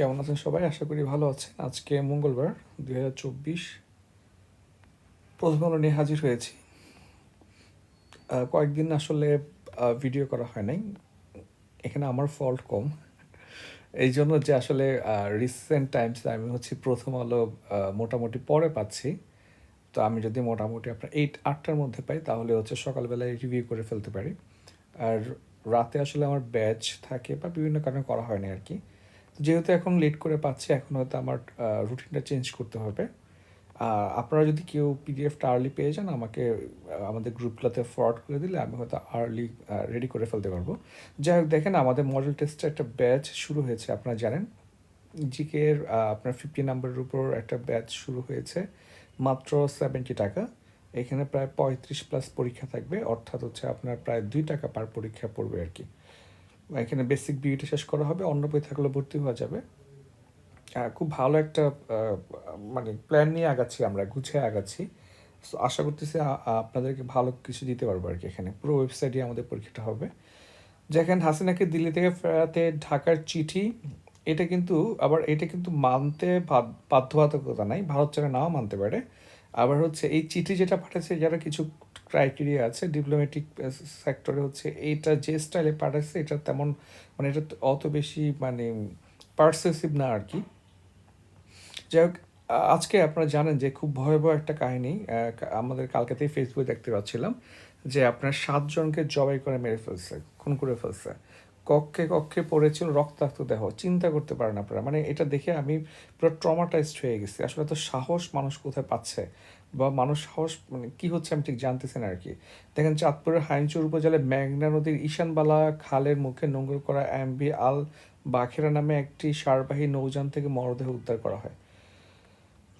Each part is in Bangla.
কেমন আছেন সবাই? আশা করি ভালো আছেন। আজকে মঙ্গলবার, দুই হাজার চব্বিশ। প্রথম আলো নিয়ে হাজির হয়েছি। কয়েকদিন আসলে ভিডিও করা হয় নাই। এখানে আমার ফল্ট কম। এই জন্য যে আসলে রিসেন্ট টাইমসে আমি হচ্ছে প্রথম আলো মোটামুটি পরে পাচ্ছি। তো আমি যদি মোটামুটি আপনার এইট আটটার মধ্যে পাই, তাহলে হচ্ছে সকালবেলায় রিভিউ করে ফেলতে পারি। আর রাতে আসলে আমার ব্যাচ থাকে বা বিভিন্ন কারণে করা হয় না আর কি। যেহেতু এখন লেট করে পাচ্ছি, এখন হয়তো আমার রুটিনটা চেঞ্জ করতে হবে। আপনারা যদি কেউ পিডিএফটা আর্লি পেয়ে যান, আমাকে আমাদের গ্রুপগুলোতে ফরওয়ার্ড করে দিলে আমি হয়তো আর্লি রেডি করে ফেলতে পারব। যাই হোক, দেখেন আমাদের মডেল টেস্টের একটা ব্যাচ শুরু হয়েছে, আপনারা জানেন। জিকে এর আপনার ফিফটি নাম্বারের উপর একটা ব্যাচ শুরু হয়েছে, মাত্র সেভেন্টি টাকা। এখানে প্রায় পঁয়ত্রিশ প্লাস পরীক্ষা থাকবে, অর্থাৎ হচ্ছে আপনার প্রায় দুই টাকা পার পরীক্ষা পড়বে আর কি। এখানে বেসিক বিউটি শেষ করা হবে, অন্য বই থাকলে ভর্তি হওয়া যাবে। খুব ভালো একটা মানে প্ল্যান নিয়ে আগাচ্ছি আমরা, গুছিয়ে আগাচ্ছি। সো আশা করতেছি আপনাদেরকে ভালো কিছু দিতে পারব আর কি এখানে। পুরো ওয়েবসাইটে আমাদের পরীক্ষাটা হবে। যেখানে হাসিনাকে দিল্লি থেকে ফেরাতে ঢাকার চিঠি, এটা কিন্তু আবার, এটা কিন্তু মানতে বাধ্যবাধকতা নাই। ভারত ছাড়া নাও মানতে পারে। আবার হচ্ছে এই চিঠি যেটা পাঠাচ্ছে যারা কিছু ক্রাইটেরিয়া আছে ডিপ্লোম্যাটিক সেক্টরে হচ্ছে এইটা যে স্টাইলে পাঠাচ্ছে, এটা তেমন মানে এটা অত বেশি মানে পারসেসিভ না আর কি। যাই হোক আজকে আপনারা জানেন যে খুব ভয়াবহ একটা কাহিনী আমাদের কালকাতেই ফেসবুকে দেখতে পাচ্ছিলাম যে আপনার সাতজনকে জবাই করে মেরে ফেলছে, খুন করে ফেলছে। কক্ষে কক্ষে পড়েছিল রক্তাক্ত দেহ, চিন্তা করতে পারেন আপনারা। মানে এটা দেখে আমি পুরো ট্রমাটাইজড হয়ে গেছি। আসলে তো সাহস মানুষ কোথায় পাচ্ছে? বা মানুষ সাহস মানে কি হচ্ছে আমি ঠিক জানতেছি না আর কি দেখেন চাঁদপুরের হাইনচুর উপজেলায় মেঘনা নদীর ঈশানবালা খালের মুখে নোংর করা এমবি আল বাখেরা নামে একটি সারবাহী নৌযান থেকে মরদেহ উদ্ধার করা হয়।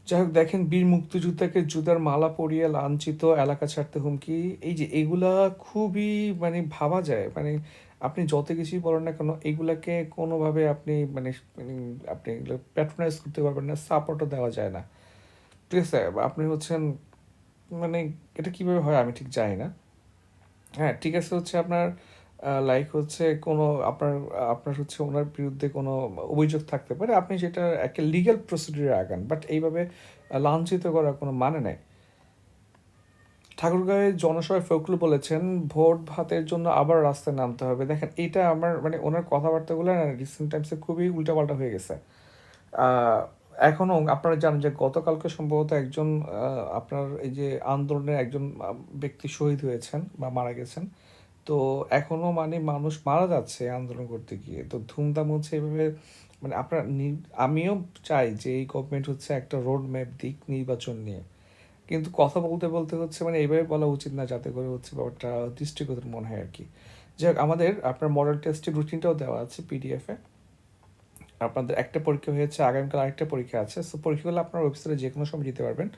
যাই হোক, দেখেন বীর মুক্তিযোদ্ধাকে জুতার মালা পরিয়ে লাঞ্ছিত এলাকা ছাড়তে হুমকি। এই যে এগুলা খুবই মানে ভাবা যায়। মানে আপনি যত কিছুই বলেন না কেন, এগুলাকে কোনোভাবে আপনি মানে মানে আপনি এগুলো প্যাট্রোনাইজ করতে পারবেন না সাপোর্টও দেওয়া যায় না। ঠিক আছে, আপনি হচ্ছেন মানে এটা কীভাবে হয় আমি ঠিক জানি না। হ্যাঁ ঠিক আছে হচ্ছে আপনার লাইক হচ্ছে কোনো আপনার আপনার হচ্ছে ওনার বিরুদ্ধে কোনো অভিযোগ থাকতে পারে, আপনি সেটা একটা লিগ্যাল প্রসিডিউরে আগান বাট এইভাবে লাঞ্ছিত করার কোনো মানে নেই। ঠাকুরগাঁয়ে জনসভায় ফখরুল বলেছেন, ভোট ভাতের জন্য আবার রাস্তায় নামতে হবে। দেখেন, এটা আমার মানে ওনার কথাবার্তাগুলো রিসেন্ট টাইমসে খুবই উল্টাপাল্টা হয়ে গেছে। আহ, এখনও আপনারা জানেন যে গতকালকে সম্ভবত একজন আপনার এই যে আন্দোলনের একজন ব্যক্তি শহীদ হয়েছেন বা মারা গেছেন। তো এখনও মানে মানুষ মারা যাচ্ছে আন্দোলন করতে গিয়ে। তো ধুমধাম হচ্ছে এভাবে মানে আপনার আমিও চাই যে এই গভর্নমেন্ট হচ্ছে একটা রোড ম্যাপ দিক নির্বাচন নিয়ে। কিন্তু কথা বলতে বলতে হচ্ছে মানে এইভাবে বলা উচিত না যাতে করে হচ্ছে ব্যাপারটা দৃষ্টিগত মনে হয় আর কি। যাই আমাদের আপনার মডেল টেস্টের রুটিনটাও দেওয়া আছে পিডিএফে আপনাদের একটা পরীক্ষা হয়েছে, আগামীকাল আরেকটা পরীক্ষা আছে। সো পরীক্ষাগুলো আপনার ওয়েবসাইটে যে কোনো সময় দিতে পারবেন।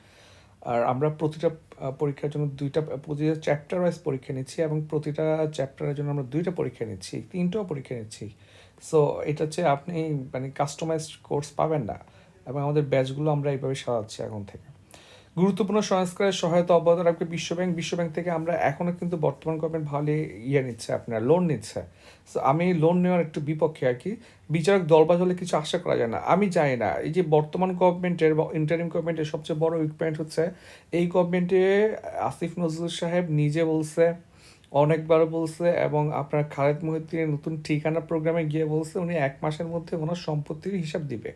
আর আমরা প্রতিটা পরীক্ষার জন্য দুইটা, প্রতিটা চ্যাপ্টার ওয়াইজ পরীক্ষা নিচ্ছি এবং প্রতিটা চ্যাপ্টারের জন্য আমরা দুইটা পরীক্ষা নিচ্ছি, তিনটাও পরীক্ষা নিচ্ছি। সো এটা হচ্ছে আপনি মানে কাস্টমাইজড কোর্স পাবেন না। এবং আমাদের ব্যাচগুলো আমরা এইভাবে সাজাচ্ছি এখন থেকে। গুরুত্বপূর্ণ সংস্কারের সহায়তা অব্যাহত রাখবে বিশ্বব্যাংক। বিশ্বব্যাংক থেকে আমরা এখনও কিন্তু বর্তমান গভর্নমেন্ট ভালো ইয়ে নিচ্ছে, আপনার লোন নিচ্ছে। সো আমি লোন নেওয়ার একটু বিপক্ষে আর কি বিচারক দলবাজ হলে কিছু আশা করা যায় না। আমি জানি না, এই যে বর্তমান গভর্নমেন্টের বা ইন্টারিম গভর্নমেন্টের সবচেয়ে বড় উইক পয়েন্ট হচ্ছে, এই গভর্নমেন্টে আসিফ নজরুল সাহেব নিজে বলছে অনেকবার বলছে, এবং আপনার খালেদ মহিউদ্দিনের নতুন ঠিকানা প্রোগ্রামে গিয়ে বলছে, উনি এক মাসের মধ্যে ওনার সম্পত্তির হিসাব দিবে।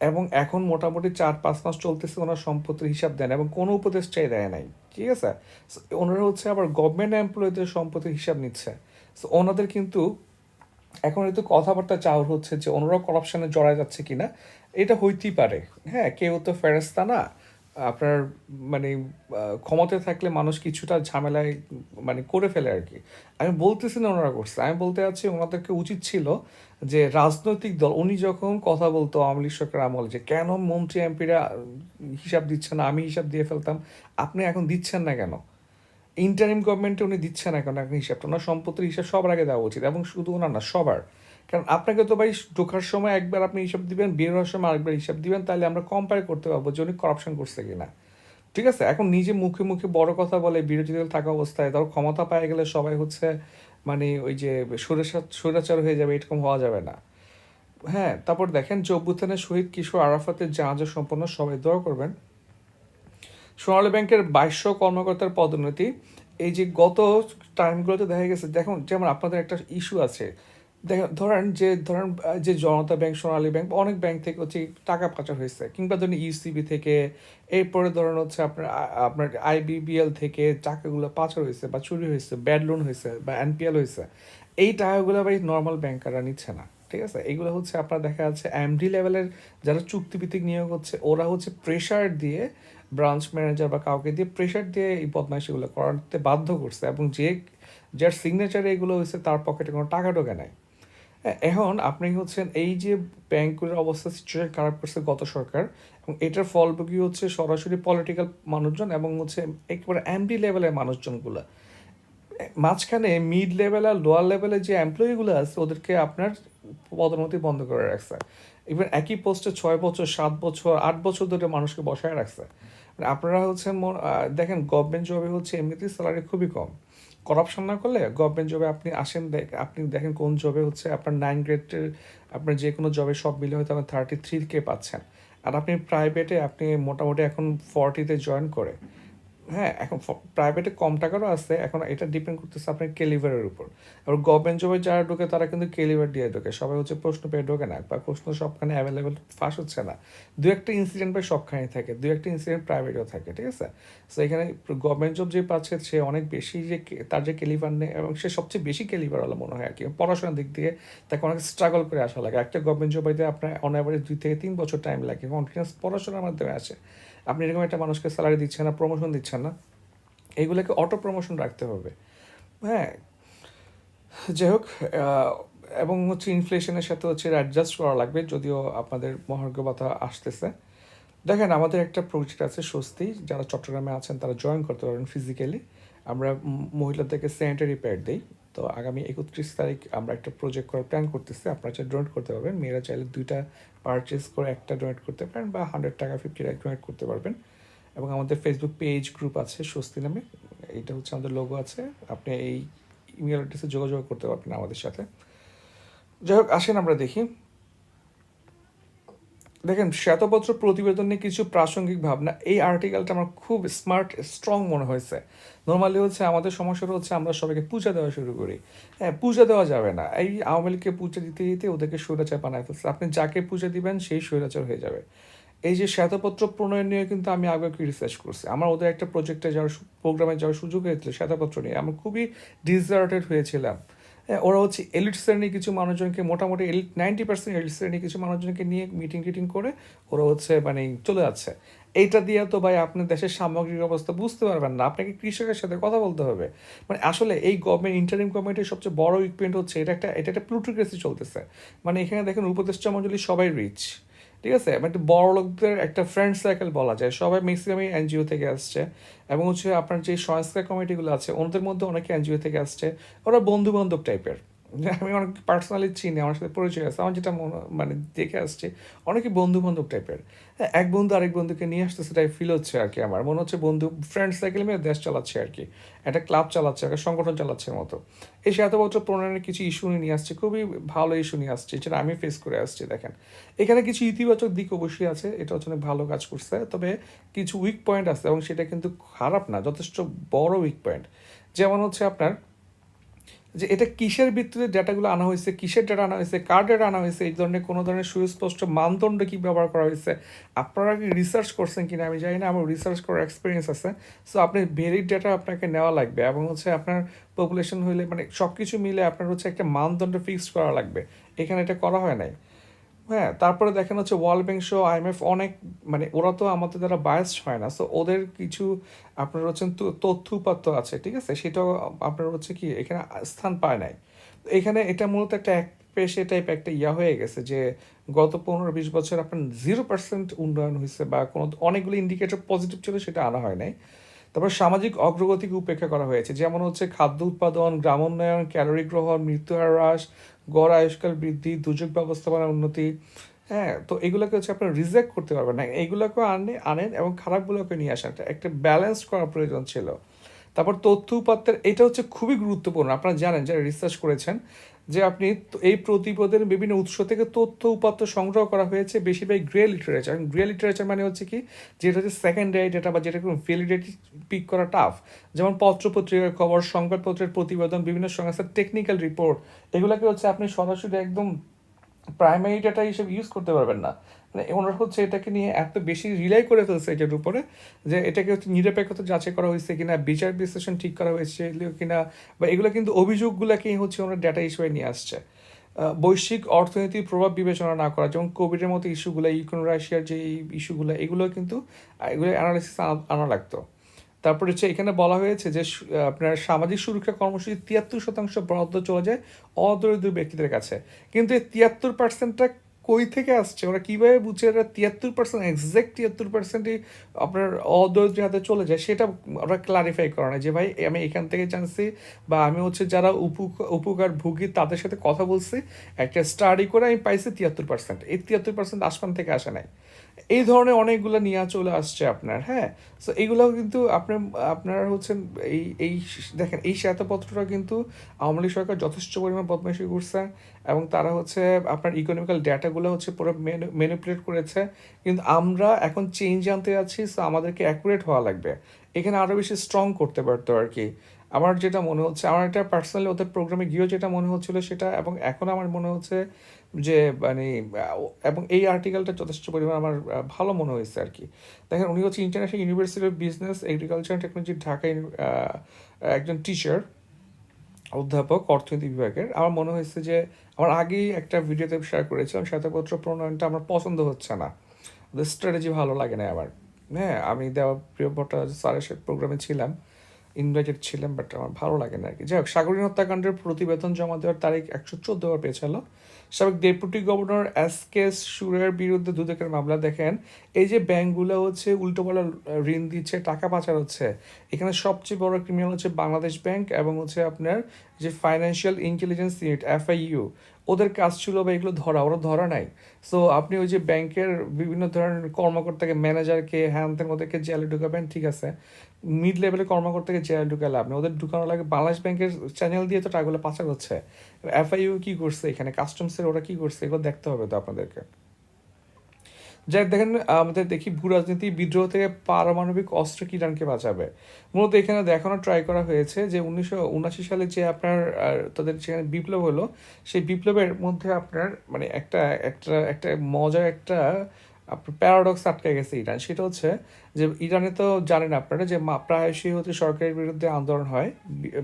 এবং এখন মোটামুটি চার পাঁচ মাস চলতেছে ওনার সম্পত্তির হিসাব দেন এবং কোনো উপদেষ্টাই দেয় নাই। ঠিক আছে? ওনারা হচ্ছে আবার গভর্নমেন্ট এমপ্লয়ীদের সম্পত্তির হিসাব নিচ্ছে। সো ওনাদের কিন্তু এখন হয়তো কথাবার্তা চাওয়ার হচ্ছে যে ওনারাও করাপশানে জড়ায় যাচ্ছে কিনা, এটা হইতেই পারে। হ্যাঁ কেউ তো ফেরস্তা না। আপনার মানে ক্ষমতায় থাকলে মানুষ কিছুটা ঝামেলায় মানে করে ফেলে আর কি। আমি বলতেছি না ওনারা করছে। আমি বলতে চাচ্ছি ওনাদেরকে উচিত ছিল যে রাজনৈতিক দল, উনি যখন কথা বলতো আওয়ামী লীগ সরকার আমলে যে কেন মন্ত্রী, এমপিরা হিসাব দিচ্ছে না, আমি হিসাব দিয়ে ফেলতাম, আপনি এখন দিচ্ছেন না কেন? ইন্টারিম গভর্নমেন্টে উনি দিচ্ছেন এখন এখন হিসাবটা। ওনার সম্পত্তির হিসাব সবার আগে দেওয়া উচিত এবং শুধু ওনার না, সবার। কারণ আপনাকে তো ভাই ঢোকার সময় একবার আপনি হিসাব দিবেন, বের হওয়ার সময় আরেকবার হিসাব দিবেন, তাহলে আমরা কম্পেয়ার করতে পারব যে উনি করাপশন করছে কিনা। ঠিক আছে? এখন নিজে মুখে মুখে বড় কথা বলে বিরোধী দল থাকা অবস্থায়, ধরো ক্ষমতা পায় গেলে সবাই হচ্ছে মানে ওই যে স্বৈরাচার হয়ে যাবে, এরকম হওয়া যাবে না। হ্যাঁ তারপর দেখেন যে অভ্যুত্থানের শহীদ কিশোর আরাফাতের জাহাজের সম্পন্ন সবাই দোয়া করবেন। সোনালী ব্যাংকের বাইশশো কর্মকর্তার পদোন্নতি, এই যে গত টাইমগুলোতে দেখা গেছে, দেখুন, যেমন আপনাদের একটা ইস্যু আছে দেখেন ধরেন যে ধরেন যে জনতা ব্যাংক সোনালী ব্যাংক অনেক ব্যাংক থেকে হচ্ছে টাকা পাচার হয়েছে। কিংবা ধরেন ইউসিবি থেকে এরপরে ধরেন হচ্ছে আপনার আপনার আইবিবিএল থেকে টাকাগুলো পাচার হয়েছে বা চুরি হয়েছে ব্যাড লোন হয়েছে বা এনপিএল হয়েছে এই টাকাগুলো ভাই নর্মাল ব্যাংকাররা নিচ্ছে না ঠিক আছে? এগুলো হচ্ছে আপনার দেখা যাচ্ছে এমডি লেভেলের যারা চুক্তিভিত্তিক নিয়োগ হচ্ছে ওরা হচ্ছে প্রেশার দিয়ে ব্রাঞ্চ ম্যানেজার বা কাউকে দিয়ে প্রেশার দিয়ে এই বদমাইশিগুলো করাতে বাধ্য করছে এবং যে যার সিগনেচারে এগুলো হয়েছে তার পকেটে কোনো টাকা ঢোকে নাই। হ্যাঁ, এখন আপনি হচ্ছেন এই যে ব্যাংকগুলোর অবস্থা সিচুয়েশন খারাপ করছে গত সরকার, এবং এটার ফলভোগী হচ্ছে সরাসরি পলিটিক্যাল মানুষজন এবং হচ্ছে একেবারে এমডি লেভেলের মানুষজনগুলো। মাঝখানে মিড লেভেল আর লোয়ার লেভেলের যে এমপ্লয়িগুলো আছে, ওদেরকে আপনার পদোন্নতি বন্ধ করে রাখছে। ইভেন একই পোস্টে ছয় বছর, সাত বছর, আট বছর ধরে মানুষকে বসায় রাখছে। মানে আপনারা হচ্ছেন দেখেন গভর্নমেন্ট জবে হচ্ছে এমনিতেই স্যালারি খুবই কম। করাপশন না করলে গভর্নমেন্ট জবে আপনি আসেন আপনি দেখেন কোন জবে হচ্ছে আপনার নাইন গ্রেডের আপনার যে কোনো জবে সব মিলে হয়তো আপনার থার্টি থ্রি কে পাচ্ছেন। আর আপনি প্রাইভেটে আপনি মোটামুটি এখন ফর্টিতে জয়েন করে হ্যাঁ এখন প্রাইভেটে কম টাকারও আছে, এখন এটা ডিপেন্ড করতেছে আপনার কেলিভারের উপর। আর গভর্নমেন্ট জবে যারা ঢোকে, তারা কিন্তু কেলিভার দিয়ে ঢোকে। সবাই হচ্ছে প্রশ্ন পেয়ে ঢোকে না, বা প্রশ্ন সবখানে অ্যাভেলেবেল ফাঁস হচ্ছে না। দু একটা ইনসিডেন্ট ভাই সবখানে থাকে, দু একটা ইনসিডেন্ট প্রাইভেটেও থাকে, ঠিক আছে? তো এখানে গভর্নমেন্ট জব যে পাচ্ছে, সে অনেক বেশি যে তার যে কেলিভার নেই এবং সে সবচেয়ে বেশি কেলিভার হলো মনে হয় আর কি। পড়াশোনার দিক দিয়ে তাকে অনেক স্ট্রাগল করে আসা লাগে। একটা গভর্নমেন্ট জব পাইতে আপনার অন অ্যাভারেজ দুই থেকে তিন বছর টাইম লাগে। কন্টিনিউস পড়াশোনার মাধ্যমে আসে। আপনি এরকম একটা মানুষকে স্যালারি দিচ্ছেন না প্রমোশন দিচ্ছেন না? এইগুলোকে অটো প্রমোশন রাখতে হবে। হ্যাঁ যাই হোক এবং হচ্ছে ইনফ্লেশনের সাথে হচ্ছে অ্যাডজাস্ট করা লাগবে, যদিও আপনাদের মহার্ঘ ভাতা আসতেছে। দেখেন, আমাদের একটা প্রজেক্ট আছে স্বস্তি, যারা চট্টগ্রামে আছেন তারা জয়েন করতে পারবেন ফিজিক্যালি আমরা মহিলাদেরকে স্যানিটারি প্যাড দিই। তো আগামী একত্রিশ তারিখ আমরা একটা প্রজেক্ট করার প্ল্যান করতেছি। আপনারা চাইলে ডোনেট করতে পারবেন। মেয়েরা চাইলে দুইটা পারচেস করে একটা ডোনেট করতে পারেন বা হান্ড্রেড টাকা ফিফটি টাকা ডোনেট করতে পারবেন। এবং আমাদের ফেসবুক পেজ গ্রুপ আছে, স্বস্তি নামে। এটা হচ্ছে আমাদের লোগো আছে। আপনি এই ইমেল অ্যাড্রেসে যোগাযোগ করতে পারবেন আমাদের সাথে। যাই হোক, আসেন আমরা দেখি। দেখেন, শ্বেতপত্র প্রতিবেদন নিয়ে কিছু প্রাসঙ্গিক ভাবনা। এই আর্টিকেলটা আমার খুব স্মার্ট স্ট্রং মনে হয়েছে। নর্মালি হচ্ছে আমাদের সমস্যাটা হচ্ছে আমরা সবাইকে পূজা দেওয়া শুরু করি। হ্যাঁ পূজা দেওয়া যাবে না। এই আওয়ামী লীগকে পূজা দিতে দিতে ওদেরকে স্বৈরাচার বানায় ফেলছে। আপনি যাকে পূজা দিবেন সেই স্বৈরাচার হয়ে যাবে। এই যে শ্বেতপত্র প্রণয়ন নিয়ে কিন্তু আমি আগে কি রিসার্চ করছি। আমার ওদের একটা প্রজেক্টে যাওয়ার প্রোগ্রামে যাওয়ার সুযোগ হয়েছিল শ্বেতপত্র নিয়ে। আমি খুবই ডিজার্টেড হয়েছিলাম। হ্যাঁ ওরা হচ্ছে এলিট শ্রেণির কিছু মানুষজনকে, মোটামুটি এলিট নাইনটি পার্সেন্ট এলিট শ্রেণির কিছু মানুষজনকে নিয়ে মিটিং টিটিং করে ওরা হচ্ছে মানে চলে যাচ্ছে। এইটা দিয়ে তো ভাই আপনি দেশের সামগ্রিক অবস্থা বুঝতে পারবেন না। আপনাকে কৃষকের সাথে কথা বলতে হবে। মানে আসলে এই গভর্নমেন্ট ইন্টারিম গভর্নমেন্টের সবচেয়ে বড় ইকুইপমেন্ট হচ্ছে এটা একটা এটা একটা প্লুটোক্রেসি চলতেছে। মানে এখানে দেখেন উপদেষ্টা মন্ডলী সবাই রিচ ঠিক আছে? মানে একটু বড় লোকদের একটা ফ্রেন্ড সার্কেল বলা যায়। সবাই ম্যাক্সিমামই এনজিও থেকে আসছে এবং হচ্ছে আপনার যে সংস্কার কমিটিগুলো আছে ওনাদের মধ্যে অনেকে এনজিও থেকে আসছে। ওরা বন্ধু বান্ধব টাইপের আমি অনেক পার্সোনালি চিনি, আমার সাথে পরিচয় আছে। আমার যেটা মনে দেখে আসছে, অনেকে বন্ধু বান্ধব টাইপের এক বন্ধু আরেক বন্ধুকে নিয়ে আসতেছে, তাই ফিল হচ্ছে আর কি আমার। মনে হচ্ছে বন্ধু ফ্রেন্ড সার্কেল মিলে দেশ চালাচ্ছে আর কি। একটা ক্লাব চালাচ্ছে, একটা সংগঠন চালাচ্ছে মতো। এই বছর প্রণয়নের কিছু ইস্যু নিয়ে আসছে, খুবই ভালো ইস্যু নিয়ে আসছে, যেটা আমি ফেস করে আসছি, দেখেন। এখানে কিছু ইতিবাচক দিক অবশ্যই আছে, এটা হচ্ছে অনেক ভালো কাজ করছে, তবে কিছু উইক পয়েন্ট আছে, এবং সেটা কিন্তু খারাপ না, যথেষ্ট বড় উইক পয়েন্ট যেমন হচ্ছে আপনার যে এটা কিসের ভিত্তিতে ডেটাগুলো আনা হয়েছে, কিসের ডেটা আনা হয়েছে, কার ডেটা আনা হয়েছে, এই ধরনের কোনো ধরনের সুস্পষ্ট মানদণ্ড কী ব্যবহার করা হয়েছে, আপনারা কি রিসার্চ করছেন কিনা আমি জানি না, আমার রিসার্চ করার এক্সপিরিয়েন্স আছে। সো আপনি ভেরিড ডেটা আপনাকে নেওয়া লাগবে এবং হচ্ছে আপনার পপুলেশন হইলে মানে সব কিছু মিলে আপনার হচ্ছে একটা মানদণ্ড ফিক্সড করা লাগবে। এখানে এটা করা হয় নাই। হ্যাঁ তারপরে দেখেন হচ্ছে ওয়ার্ল্ড ব্যাংক শো আইএমএফ অনেক মানে ওরা তো আমাদের দ্বারা বায়াসড হয় না। সো ওদের কিছু আপনার হচ্ছেন তথ্য উপাত্ত আছে, ঠিক আছে? সেটাও আপনার হচ্ছে কি, এখানে স্থান পায় নাই। এখানে এটা মূলত একটা এক পেশে টাইপ একটা ইয়া হয়ে গেছে যে, গত পনেরো বিশ বছর আপনার জিরো পার্সেন্ট উন্নয়ন হয়েছে বা কোনো অনেকগুলো ইন্ডিকেটর পজিটিভ ছিল সেটা আনা হয় নাই। তারপর সামাজিক অগ্রগতিকে উপেক্ষা করা হয়েছে। যেমন হচ্ছে খাদ্য উৎপাদন, গ্রামোন্নয়ন ক্যালোরি গ্রহণ, মৃত্যুহার হ্রাস গড়, আয়ুষ্কাল বৃদ্ধি, দুর্যোগ ব্যবস্থাপনার উন্নতি হ্যাঁ তো এগুলোকে হচ্ছে আপনার রিজেক্ট করতে পারবেন না। এইগুলোকে আনে, আনেন এবং খারাপগুলোকে নিয়ে আসেন একটা- ব্যালেন্স করার প্রয়োজন ছিল। তারপর তথ্য উপাত্তের, এটা হচ্ছে খুবই গুরুত্বপূর্ণ। আপনারা জানেন, যারা রিসার্চ করেছেন যে আপনি এই প্রতিবেদনের বিভিন্ন উৎস থেকে তথ্য উপাত্ত সংগ্রহ করা হয়েছে, বেশিরভাগ গ্রে লিটারেচার। গ্রে লিটারেচার মানে হচ্ছে কি? যেটা হচ্ছে সেকেন্ডারি ডেটা বা যেটা কোনো ভ্যালিডিটি পিক করা টাফ যেমন পত্রপত্রিকার খবর, সংবাদপত্রের প্রতিবেদন, বিভিন্ন সংস্থার টেকনিক্যাল রিপোর্ট এগুলোকে হচ্ছে আপনি সরাসরি একদম প্রাইমারি ডাটা হিসেবে ইউজ করতে পারবেন না। মানে ওনারা হচ্ছে এটাকে নিয়ে এত বেশি রিলাই করে ফেলছে এটার উপরে যে এটাকে হচ্ছে নিরপেক্ষতা যাচাই করা হয়েছে কিনা, বিচার বিশ্লেষণ ঠিক করা হয়েছে কিনা, বা এগুলো কিন্তু অভিযোগগুলোকেই হচ্ছে ওনারা ডাটা হিসেবে নিয়ে আসছে। বৈশ্বিক অর্থনীতির প্রভাব বিবেচনা না করা, যেমন কোভিডের মতো ইস্যুগুলো ইউক্রেন রাশিয়ার যে ইস্যুগুলো এগুলো কিন্তু এগুলো অ্যানালাইসিস আনা লাগতো। তারপরে হচ্ছে এখানে বলা হয়েছে যে আপনার সামাজিক সুরক্ষা কর্মসূচি তিয়াত্তর শতাংশ বরাদ্দ চলে যায় অদরিদ্র ব্যক্তিদের কাছে। কিন্তু এই তিয়াত্তর পার্সেন্টটা কই থেকে আসছে? ওরা কীভাবে বুঝছে এটা তিয়াত্তর পার্সেন্ট এক্সাক্ট তিয়াত্তর পার্সেন্টই আপনার অদরিদ্র হাতে চলে যায় সেটা ওরা ক্লারিফাই করা না যে, ভাই, আমি এখান থেকে জানছি বা আমি হচ্ছে যারা উপকার ভুগি তাদের সাথে কথা বলছি। একটা স্টাডি করে আমি পাইছি তিয়াত্তর পার্সেন্ট এই তিয়াত্তর পার্সেন্ট আসমান থেকে আসে নাই। এই ধরনের অনেকগুলো নিয়ে চলে আসছে আপনার হ্যাঁ? সো এইগুলো কিন্তু আপনার আপনার হচ্ছেন এই এই দেখেন, এই শ্বেতপত্রটা কিন্তু আওয়ামী লীগ সরকার যথেষ্ট পরিমাণ বদমাইশি করছে এবং তারা হচ্ছে আপনার ইকোনমিক্যাল ডেটাগুলো হচ্ছে পুরো ম্যানিপুলেট করেছে। কিন্তু আমরা এখন চেঞ্জ আনতে যাচ্ছি সো আমাদেরকে অ্যাকুরেট হওয়া লাগবে। এখানে আরও বেশি স্ট্রং করতে পারতো আর কি। আমার যেটা মনে হচ্ছে, আমার একটা পার্সোনালি ওদের প্রোগ্রামে গিয়েও যেটা মনে হচ্ছিল সেটা, এবং এখন আমার মনে হচ্ছে যে মানে এবং এই আর্টিকেলটা যথেষ্ট পরিমাণ আমার ভালো মনে হয়েছে আর কি। দেখেন, উনি হচ্ছে international university of business agriculture technology Dhaka একজন টিচার অধ্যাপক, অর্থনীতি বিভাগের। আমার মনে হয়েছে যে, আমার আগেই একটা ভিডিওতে শেয়ার করেছিলাম, শ্বেতপত্র প্রণয়নটা আমার পছন্দ হচ্ছে না। স্ট্র্যাটেজি ভালো লাগে না আমার। হ্যাঁ আমি দেওয়া প্রিয় ভট্টাচার্য স্যারের সাথে প্রোগ্রামে ছিলাম ইনভাইটেড ছিলাম বাট আমার ভালো লাগে না আর কি। যাই হোক সাগরীন হত্যাকাণ্ডের প্রতিবেদন জমা দেওয়ার তারিখ একশো চোদ্দ বার পেয়েছিল সাবেক ডেপুটি গভর্নর এস কে সুরের বিরুদ্ধে দুদকের মামলা দেখেন। এই যে ব্যাংকগুলো হচ্ছে উল্টোপাল্টা ঋণ দিচ্ছে, টাকা পাচার হচ্ছে এখানে সবচেয়ে বড় ক্রিমিনাল হচ্ছে বাংলাদেশ ব্যাংক এবং হচ্ছে আপনার যে ফাইন্যান্সিয়াল ইন্টেলিজেন্স ইউনিট এফআইইউ ওদের কাজ ছিল বা এগুলো ধরা, ওরা ধরা নাই। সো আপনি ওই যে ব্যাংকের বিভিন্ন ধরনের কর্মকর্তাকে ম্যানেজারকে হ্যান ত্যান ওদেরকে জেলে ঢুকাবেন, ঠিক আছে। মিড লেভেলের কর্মকর্তাকে জেলে ঢুকালে আপনি, ওদের ঢুকানো লাগে বাংলাদেশ ব্যাংকের চ্যানেল দিয়ে তো টাকাগুলো পাচার হচ্ছে। এফআইইউ কি করছে এখানে? কাস্টমসের ওরা কি করছে? এগুলো দেখতে হবে তো আপনাদেরকে। যাই দেখেন, আমাদের দেখি ভূ রাজনীতি বিদ্রোহ থেকে পারমাণবিক অস্ত্র কি ইরানকে বাঁচাবে? মূলত এখানে দেখানো ট্রাই করা হয়েছে যে উনিশশো উনাশি সালে যে আপনার তাদের সেখানে বিপ্লব হলো, সেই বিপ্লবের মধ্যে আপনার মানে একটা একটা একটা মজার একটা প্যারাডক্স আটকে গেছে ইরান। সেটা হচ্ছে যে ইরানে তো জানেন আপনারা যে প্রায়শই হচ্ছে সরকারের বিরুদ্ধে আন্দোলন হয়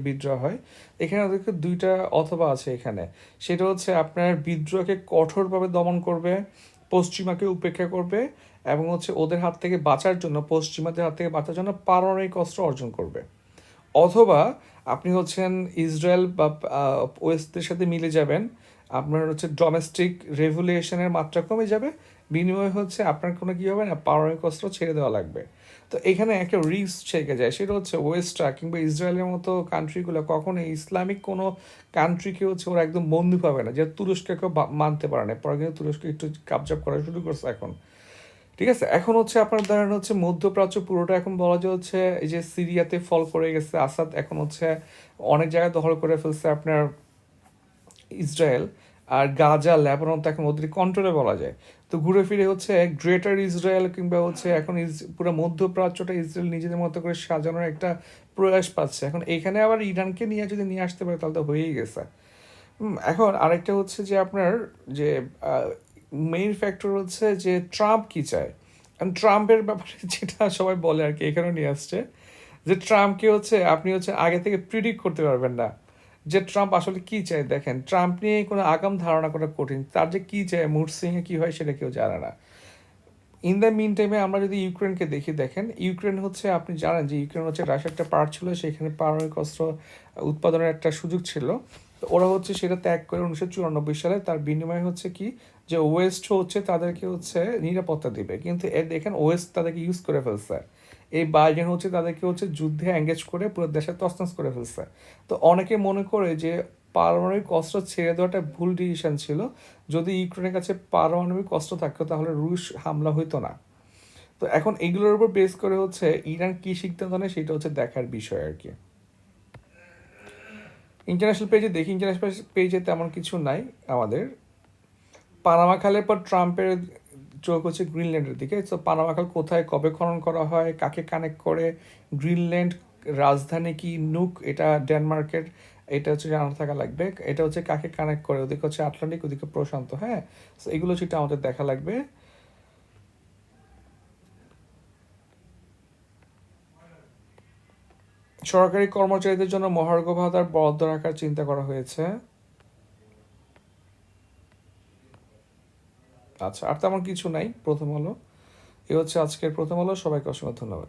বিদ্রোহ হয়। এখানে ওদেরকে দুইটা অথবা আছে এখানে। সেটা হচ্ছে আপনার বিদ্রোহকে কঠোরভাবে দমন করবে পশ্চিমাকে উপেক্ষা করবে এবং হচ্ছে ওদের হাত থেকে বাঁচার জন্য, পশ্চিমাদের হাত থেকে বাঁচার জন্য পারমাণবিক অস্ত্র অর্জন করবে। অথবা আপনি হচ্ছেন ইসরায়েল বা ওয়েস্টের সাথে মিলে যাবেন, আপনার হচ্ছে ডোমেস্টিক রেভুলেশনের মাত্রা কমে যাবে, বিনিময়ে হচ্ছে আপনার কোনো কী হবে না, পারমাণবিক অস্ত্র ছেড়ে দেওয়া লাগবে। তো এখানে একটা রিস্ক থেকে যায়, সেটা হচ্ছে ওয়েস্টরা কিংবা ইসরায়েলের মতো কান্ট্রিগুলো কখনো ইসলামিক কোনো কান্ট্রিকে হচ্ছে ওরা একদম বন্ধু পাবে না, যে তুরস্ককে মানতে পারে না। পরে কিন্তু তুরস্ক একটু কাবজাব করা শুরু করছে এখন। ঠিক আছে? এখন হচ্ছে আপনার ধরেন হচ্ছে মধ্যপ্রাচ্য পুরোটা এখন বলা যায় হচ্ছে এই যে সিরিয়াতে ফল করে গেছে, আসাদ এখন হচ্ছে অনেক জায়গায় দখল করে ফেলছে আপনার ইসরায়েল। আর গাজা, লেবানন এখন ওদের কন্ট্রোলে বলা যায়। তো ঘুরে ফিরে হচ্ছে এক গ্রেটার ইসরায়েল কিংবা হচ্ছে এখন পুরো মধ্যপ্রাচ্যটা ইসরায়েল নিজেদের মতো করে সাজানোর একটা প্রয়াস পাচ্ছে। এখন এখানে আবার ইরানকে নিয়ে যদি নিয়ে আসতে পারে তাহলে তো হয়েই গেছে। এখন আরেকটা হচ্ছে যে আপনার যে মেইন ফ্যাক্টর হচ্ছে যে ট্রাম্প কি চায়? কারণ ট্রাম্পের ব্যাপারে যেটা সবাই বলে আর কি, এখানেও নিয়ে আসছে। যে ট্রাম্পকে হচ্ছে আপনি হচ্ছে আগে থেকে প্রিডিক্ট করতে পারবেন না। যে ট্রাম্প আসলে কি চায়, দেখেন, ট্রাম্প নিয়ে কোনো আগাম ধারণা করা কঠিন। তার যে কি চায়, মুড সিংয়ে কি হয় সেটা কেউ জানে না। ইন দ্য মিন টাইমে আমরা যদি ইউক্রেনকে দেখি, দেখেন, ইউক্রেন হচ্ছে, আপনি জানেন যে ইউক্রেন হচ্ছে রাশিয়ার একটা পার্ট ছিল, সেখানে পারমাণবিক অস্ত্র উৎপাদনের একটা সুযোগ ছিল। তো ওরা হচ্ছে সেটা ত্যাগ করে উনিশশো চুরানব্বই সালে তার বিনিময় হচ্ছে কি, যে ওয়েস্ট হচ্ছে তাদেরকে হচ্ছে নিরাপত্তা দিবে। কিন্তু এর দেখেন, ওয়েস্ট তাদেরকে ইউজ করে ফেলছে। এই বাইডেন হচ্ছে তাদেরকে হচ্ছে যুদ্ধে এঙ্গেজ করে পুরো দেশে তছনছ করে ফেলছে। তো অনেকে মনে করে যে পারমাণবিক অস্ত্র ছেড়ে দেওয়াটা ভুল ডিসিশন ছিল। যদি ইউক্রেনের কাছে পারমাণবিক অস্ত্র থাকতো তাহলে রুশ হামলা হইতো না। তো এখন এগুলোর উপর বেস করে হচ্ছে ইরান কি সিদ্ধান্ত নেয় সেটা হচ্ছে দেখার বিষয় আর কি। ইন্টারন্যাশনাল পেজে দেখি ইন্টারন্যাশনাল পেজে তেমন কিছু নাই আমাদের। পানামা খালের পর ট্রাম্পের চোখ হচ্ছে গ্রিনল্যান্ডের দিকে। তো পানামা খাল কোথায়, কবে খনন করা হয়, কাকে কানেক্ট করে, গ্রিনল্যান্ড রাজধানী কি, নুক, এটা ডেনমার্কের, এটা হচ্ছে জানা থাকা লাগবে। এটা হচ্ছে কাকে কানেক্ট করে, ওদিকে হচ্ছে আটলান্টিক, ওদিকে প্রশান্ত হ্যাঁ? এগুলো সেটা আমাদের দেখা লাগবে। সরকারি কর্মচারীদের জন্য মহার্ঘ ভাতার বরাদ্দ রাখার চিন্তা করা হয়েছে। আচ্ছা আর তেমন কিছু নাই, প্রথম আলো। এ হচ্ছে আজকের প্রথম আলো, সবাইকে অসংখ্য ধন্যবাদ।